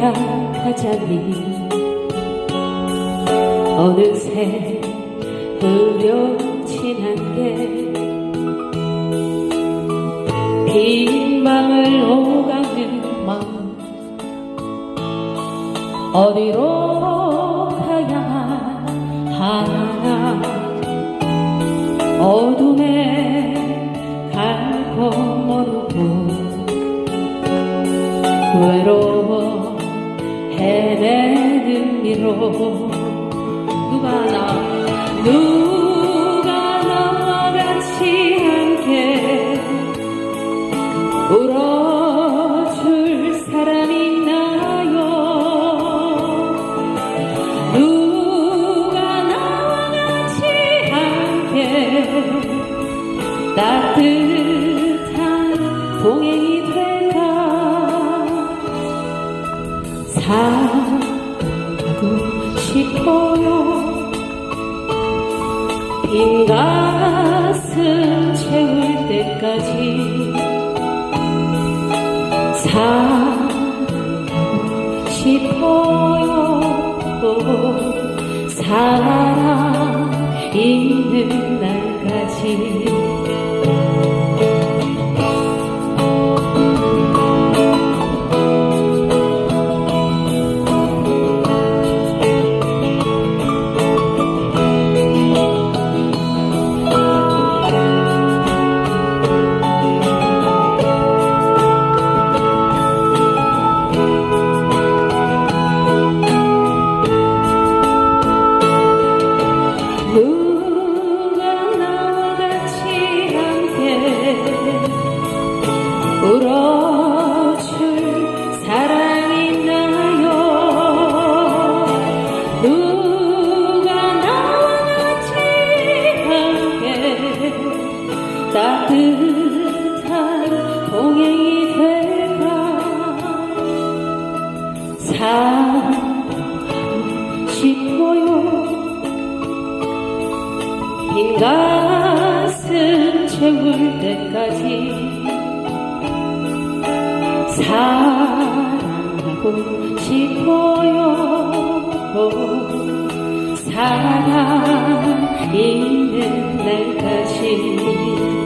가자미 어느새 흐려진 안개 빈 방을 오가는 마음. 어디로 가야만 하나. 어둠에 갈고 모르고. 외로워 이로. 누가 나 누가 나와 같이 함께 울어줄 사람 있나요? 누가 나와 같이 함께 따뜻한 동행이 될까? 사 빈 가슴 채울 때까지 사고 싶어요. 사랑 있는 날까지 따뜻한 동행이 될까? 사랑하고 싶어요. 빈 가슴 채울 때까지. 사랑하고 싶어요. 사랑 있는 날까지